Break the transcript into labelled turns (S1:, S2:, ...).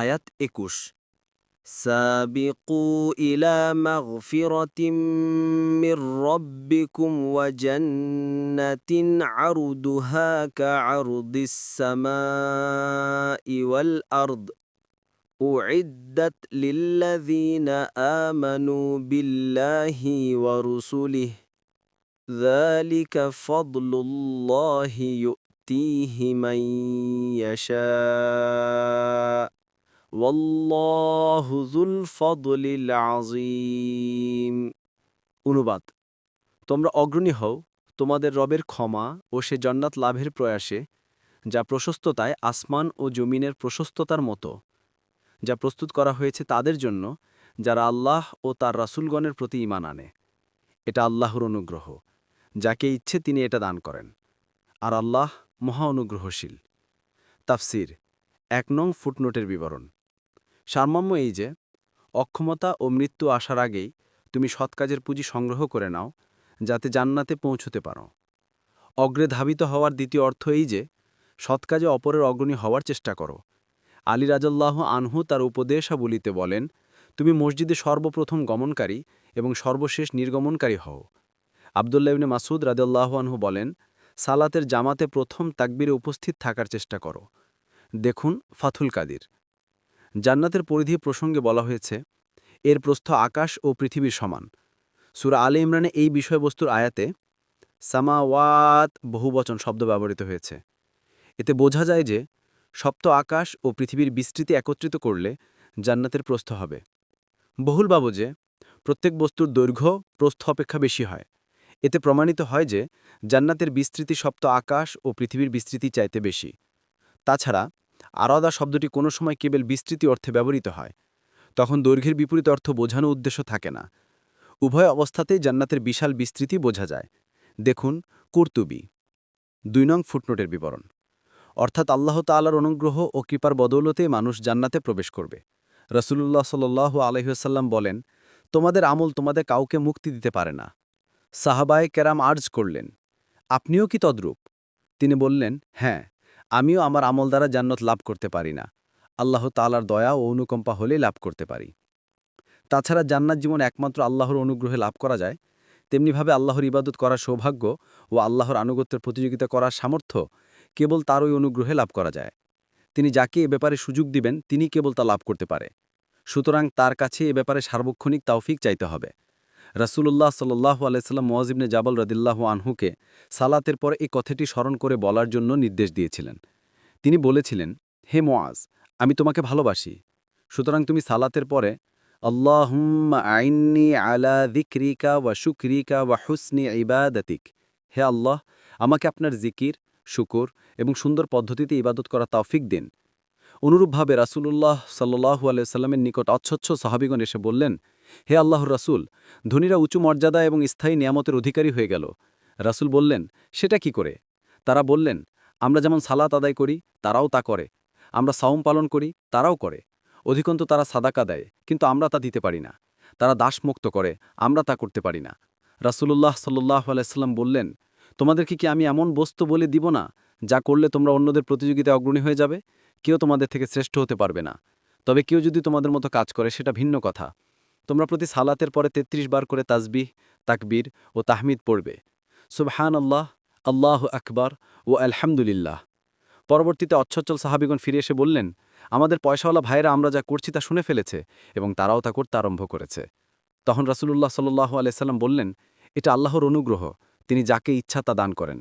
S1: آيات إكوش سابقوا إلى مغفرة من ربكم وجنة عرضها كعرض السماء والأرض أعدت للذين آمنوا بالله ورسله ذلك فضل الله يؤتيه من يشاء ওয়াল্লাহুজুল অনুবাদ তোমরা অগ্রণী হও তোমাদের রবের ক্ষমা ও সে জন্নাত লাভের প্রয়াসে যা প্রশস্ততায় আসমান ও জমিনের প্রশস্ততার মতো যা প্রস্তুত করা হয়েছে তাদের জন্য যারা আল্লাহ ও তার রাসুলগণের প্রতি ইমান আনে এটা আল্লাহর অনুগ্রহ যাকে ইচ্ছে তিনি এটা দান করেন আর আল্লাহ মহা অনুগ্রহশীল তাফসির এক নং ফুটনোটের বিবরণ সারমর্ম এই যে অক্ষমতা ও মৃত্যু আসার আগেই তুমি সৎ কাজের পুঁজি সংগ্রহ করে নাও যাতে জান্নাতে পৌঁছতে পারো অগ্রে ধাবিত হওয়ার দ্বিতীয় অর্থ এই যে সৎ কাজে অপরের অগ্রণী হওয়ার চেষ্টা করো আলী রাজল্লাহ আনহু তার উপদেশাবলিতে বলেন তুমি মসজিদে সর্বপ্রথম গমনকারী এবং সর্বশেষ নির্গমনকারী হও আবদুল্লাহ মাসুদ রাজল্লাহ আনহু বলেন সালাতের জামাতে প্রথম তাকবিরে উপস্থিত থাকার চেষ্টা করো দেখুন ফাথুল কাদির জান্নাতের পরিধি প্রসঙ্গে বলা হয়েছে এর প্রস্থ আকাশ ও পৃথিবীর সমান সুরা আলে ইমরানে এই বিষয়বস্তুর আয়াতে সামাওয়াত বহুবচন শব্দ ব্যবহৃত হয়েছে এতে বোঝা যায় যে সপ্ত আকাশ ও পৃথিবীর বিস্তৃতি একত্রিত করলে জান্নাতের প্রস্থ হবে বহুল বাবু যে প্রত্যেক বস্তুর দৈর্ঘ্য প্রস্থ অপেক্ষা বেশি হয় এতে প্রমাণিত হয় যে জান্নাতের বিস্তৃতি সপ্ত আকাশ ও পৃথিবীর বিস্তৃতি চাইতে বেশি তাছাড়া আরাদা শব্দটি কোনো সময় কেবল বিস্তৃতি অর্থে ব্যবহৃত হয় তখন দৈর্ঘ্যের বিপরীত অর্থ বোঝানো উদ্দেশ্য থাকে না উভয় অবস্থাতেই জান্নাতের বিশাল বিস্তৃতি বোঝা যায় দেখুন কুর্তুবি দুই নং ফুটনোটের বিবরণ অর্থাৎ আল্লাহ তালার অনুগ্রহ ও কৃপার বদৌলতে মানুষ জান্নাতে প্রবেশ করবে রসুল্লাহ সাল আলহিহাসাল্লাম বলেন তোমাদের আমল তোমাদের কাউকে মুক্তি দিতে পারে না সাহাবায় কেরাম আর্জ করলেন আপনিও কি তদ্রূপ তিনি বললেন হ্যাঁ আমিও আমার আমল দ্বারা জান্নাত লাভ করতে পারি না আল্লাহ তালার দয়া ও অনুকম্পা হলেই লাভ করতে পারি তাছাড়া জান্নাত জীবন একমাত্র আল্লাহর অনুগ্রহে লাভ করা যায় তেমনিভাবে আল্লাহর ইবাদত করার সৌভাগ্য ও আল্লাহর আনুগত্যের প্রতিযোগিতা করার সামর্থ্য কেবল তারই অনুগ্রহে লাভ করা যায় তিনি যাকে এ ব্যাপারে সুযোগ দিবেন তিনি কেবল তা লাভ করতে পারে সুতরাং তার কাছে এ ব্যাপারে সার্বক্ষণিক তাওফিক চাইতে হবে রাসুলুল্লাহ সাল্লাহ আলাইসাল্লাম মোয়াজিবনে জাবল রদিল্লাহ আনহুকে সালাতের পর এই কথাটি স্মরণ করে বলার জন্য নির্দেশ দিয়েছিলেন তিনি বলেছিলেন হে মোয়াজ আমি তোমাকে ভালোবাসি সুতরাং তুমি সালাতের পরে আল্লাহ আইনি আলা দিক্রিকা ওয়া শুক্রিকা ওয়া হুসনি ইবাদাতিক হে আল্লাহ আমাকে আপনার জিকির শুকুর এবং সুন্দর পদ্ধতিতে ইবাদত করা তাওফিক দিন অনুরূপভাবে রাসুলুল্লাহ সাল্লু আলিয়া সাল্লামের নিকট অচ্ছচ্ছ সাহাবিগণ এসে বললেন হে আল্লাহর রাসুল ধনীরা উঁচু মর্যাদা এবং স্থায়ী নিয়ামতের অধিকারী হয়ে গেল রাসুল বললেন সেটা কি করে তারা বললেন আমরা যেমন সালাত আদায় করি তারাও তা করে আমরা সাওম পালন করি তারাও করে অধিকন্ত তারা সাদাকা দেয় কিন্তু আমরা তা দিতে পারি না তারা দাসমুক্ত করে আমরা তা করতে পারি না রাসুল্লাহ সাল্লাহ আলাইসাল্লাম বললেন তোমাদেরকে কি আমি এমন বস্তু বলে দিব না যা করলে তোমরা অন্যদের প্রতিযোগিতায় অগ্রণী হয়ে যাবে কেউ তোমাদের থেকে শ্রেষ্ঠ হতে পারবে না তবে কেউ যদি তোমাদের মতো কাজ করে সেটা ভিন্ন কথা তোমরা প্রতি সালাতের পরে ৩৩ বার করে তাজবিহ তাকবীর ও তাহমিদ পড়বে সুবহান আল্লাহ আল্লাহ আকবর ও আলহামদুলিল্লাহ পরবর্তীতে অচ্ছচ্ছল সাহাবিগণ ফিরে এসে বললেন আমাদের পয়সাওয়ালা ভাইয়েরা আমরা যা করছি তা শুনে ফেলেছে এবং তারাও তা করতে আরম্ভ করেছে তখন রাসুলুল্লাহ সাল্লু সাল্লাম বললেন এটা আল্লাহর অনুগ্রহ তিনি যাকে ইচ্ছা তা দান করেন